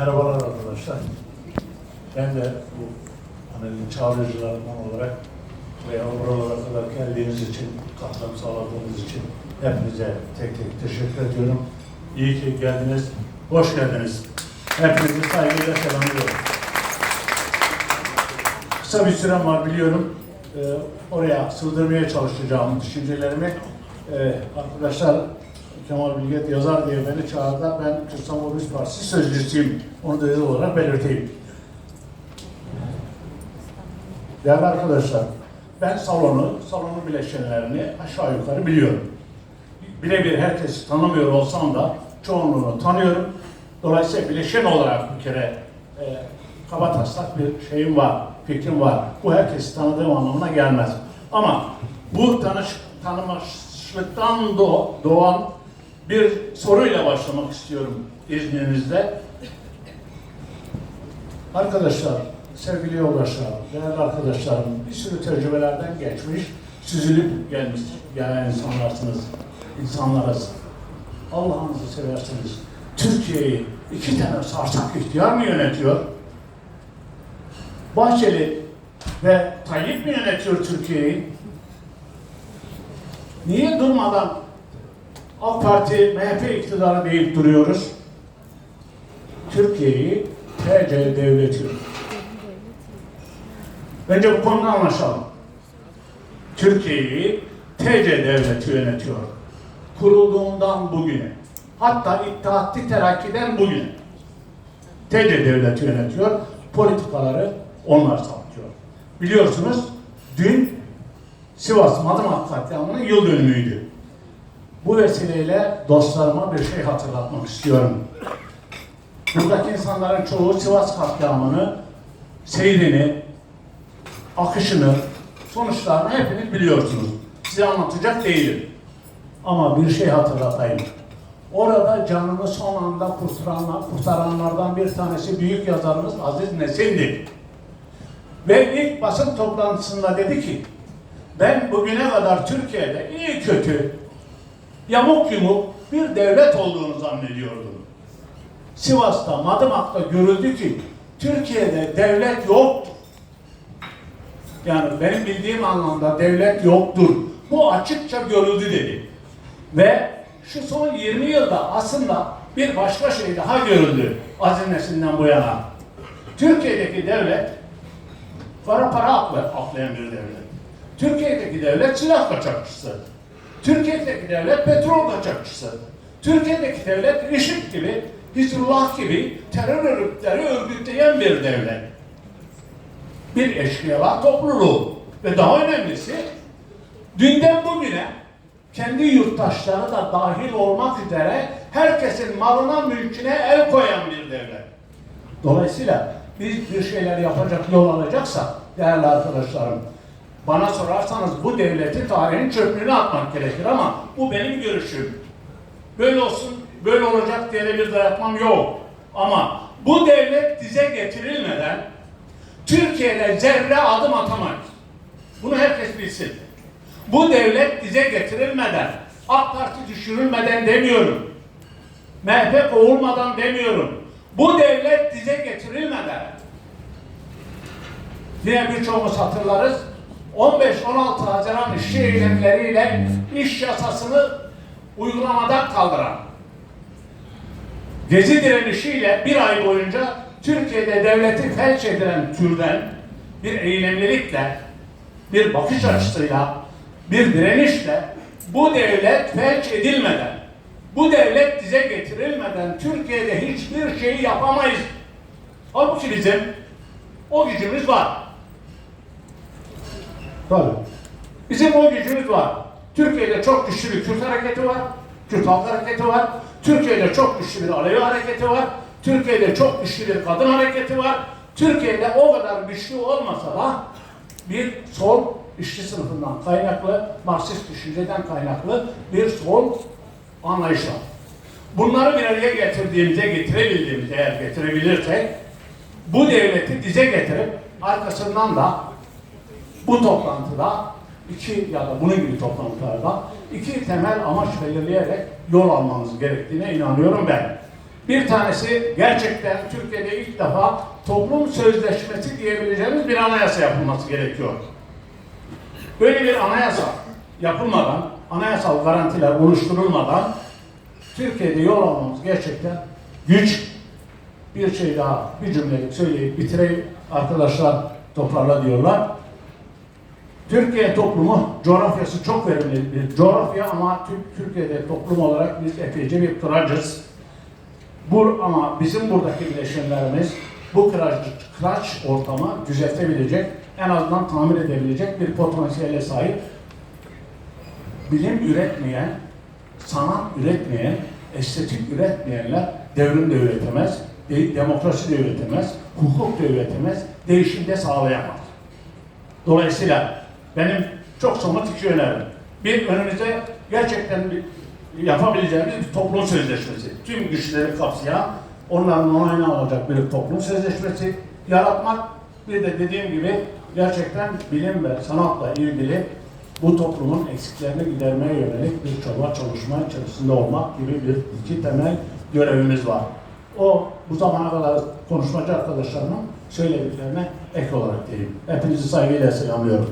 Merhabalar arkadaşlar. Ben de bu panelin çağrıcılarından olarak veya oralara kadar geldiğiniz için, katılım sağladığınız için hepinize tek tek teşekkür ediyorum. İyi ki geldiniz, hoş geldiniz. Hepinizi saygıyla selamlıyorum. Kısa bir sürem var biliyorum. Ee, oraya sığdırmaya çalışacağım düşüncelerimi. Ee, arkadaşlar Kemal Bilget yazar diye beni çağırdı. Ben Kürt Komünist Partisi sözcüsüyüm. Onu da özel olarak belirteyim. Değerli arkadaşlar, ben salonu, salonun bileşenlerini aşağı yukarı biliyorum. Birebir herkesi tanımıyor olsam da çoğunluğunu tanıyorum. Dolayısıyla bileşen olarak bir kere e, kaba taslak bir şeyim var, fikrim var. Bu herkesi tanıdığım anlamına gelmez. Ama bu tanış, tanımışlıktan doğ, doğan bir soruyla başlamak istiyorum izninizle. Arkadaşlar, sevgili yoldaşlar, değerli arkadaşlarım, bir sürü tecrübelerden geçmiş, süzülüp gelmiş, gelen insanlarsınız, insanlarız. Allah'ınızı seversiniz. Türkiye'yi iki tane sarsak ihtiyar mı yönetiyor? Bahçeli ve Tayyip mi yönetiyor Türkiye'yi? Niye durmadan AK Parti, MHP iktidarı deyip duruyoruz? Türkiye'yi TC devleti. Bence bu konuda anlaşalım. Türkiye'yi TC devleti yönetiyor. Kurulduğundan bugüne. Hatta İttihatlı Terakki'den bugüne. TC devleti yönetiyor. Politikaları onlar saptıyor. Biliyorsunuz dün Sivas Madımak katliamının yıl dönümüydü. Bu vesileyle dostlarıma bir şey hatırlatmak istiyorum. Buradaki insanların çoğu Sivas katliamını, seyrini, akışını, sonuçlarını hepiniz biliyorsunuz. Size anlatacak değilim. Ama bir şey hatırlatayım. Orada canını son anda kurtaranlar, kurtaranlardan bir tanesi büyük yazarımız Aziz Nesin'di. Ve ilk basın toplantısında dedi ki, ben bugüne kadar Türkiye'de iyi kötü, yamuk yumuk bir devlet olduğunu zannediyordum. Sivas'ta, Madımak'ta görüldü ki Türkiye'de devlet yoktur. Yani benim bildiğim anlamda devlet yoktur. Bu açıkça görüldü dedi. Ve şu son 20 yılda aslında bir başka şey daha görüldü azinesinden bu yana. Türkiye'deki devlet para akla- aklayan bir devlet. Türkiye'deki devlet silah kaçakçısı. Türkiye'deki devlet petrol kaçakçısı. Türkiye'deki devlet IŞİD gibi, Hizbullah gibi terör örgütleri örgütleyen bir devlet. Bir eşkıyalar topluluğu. Ve daha önemlisi dünden bugüne kendi yurttaşları da dahil olmak üzere herkesin malına mülküne el koyan bir devlet. Dolayısıyla biz bir şeyler yapacak yol alacaksak değerli arkadaşlarım bana sorarsanız bu devleti tarihin çöplüğüne atmak gerekir ama bu benim görüşüm. Böyle olsun, böyle olacak diye bir dayatmam yok. Ama bu devlet dize getirilmeden Türkiye'de zerre adım atamayız. Bunu herkes bilsin. Bu devlet dize getirilmeden, AK Parti düşürülmeden demiyorum. MHP kovulmadan demiyorum. Bu devlet dize getirilmeden yine birçoğumuz hatırlarız. 15-16 Haziran işçi eylemleriyle iş yasasını uygulamadan kaldıran Gezi direnişiyle bir ay boyunca Türkiye'de devleti felç edilen türden bir eylemlilikle, bir bakış açısıyla, bir direnişle bu devlet felç edilmeden, bu devlet dize getirilmeden Türkiye'de hiçbir şeyi yapamayız. Halbuki bizim o gücümüz var. Tabii. Bizim o gücümüz var. Türkiye'de çok güçlü bir Kürt hareketi var. Kürt halk hareketi var. Türkiye'de çok güçlü bir Alevi hareketi var. Türkiye'de çok güçlü bir kadın hareketi var. Türkiye'de o kadar güçlü olmasa da bir sol işçi sınıfından kaynaklı, Marksist düşünceden kaynaklı bir sol anlayış var. Bunları bir araya getirdiğimizde, getirebildiğimizde eğer getirebilirsek bu devleti dize getirip arkasından da bu toplantıda iki ya da bunun gibi toplantılarda iki temel amaç belirleyerek yol almamız gerektiğine inanıyorum ben. Bir tanesi gerçekten Türkiye'de ilk defa toplum sözleşmesi diyebileceğimiz bir anayasa yapılması gerekiyor. Böyle bir anayasa yapılmadan, anayasal garantiler oluşturulmadan Türkiye'de yol almamız gerçekten güç. Bir şey daha, bir cümlelik söyleyip bitireyim. Arkadaşlar toparla diyorlar. Türkiye toplumu coğrafyası çok verimli bir coğrafya ama Tür- Türkiye'de toplum olarak biz epeyce bir kıracız. Bu ama bizim buradaki bileşenlerimiz bu kıraç, kıraç ortamı düzeltebilecek, en azından tamir edebilecek bir potansiyele sahip. Bilim üretmeyen, sanat üretmeyen, estetik üretmeyenler devrim de üretemez, de- demokrasi de üretemez, hukuk da üretemez, değişim de sağlayamaz. Dolayısıyla benim çok somut iki önerim. Bir önümüzde gerçekten bir yapabileceğimiz bir toplum sözleşmesi. Tüm güçleri kapsayan, onların onayını alacak bir toplum sözleşmesi yaratmak. Bir de dediğim gibi gerçekten bilim ve sanatla ilgili bu toplumun eksiklerini gidermeye yönelik bir çaba çalışma içerisinde olmak gibi bir iki temel görevimiz var. O bu zamana kadar konuşmacı arkadaşlarımın söylediklerine ek olarak diyeyim. Hepinizi saygıyla selamlıyorum.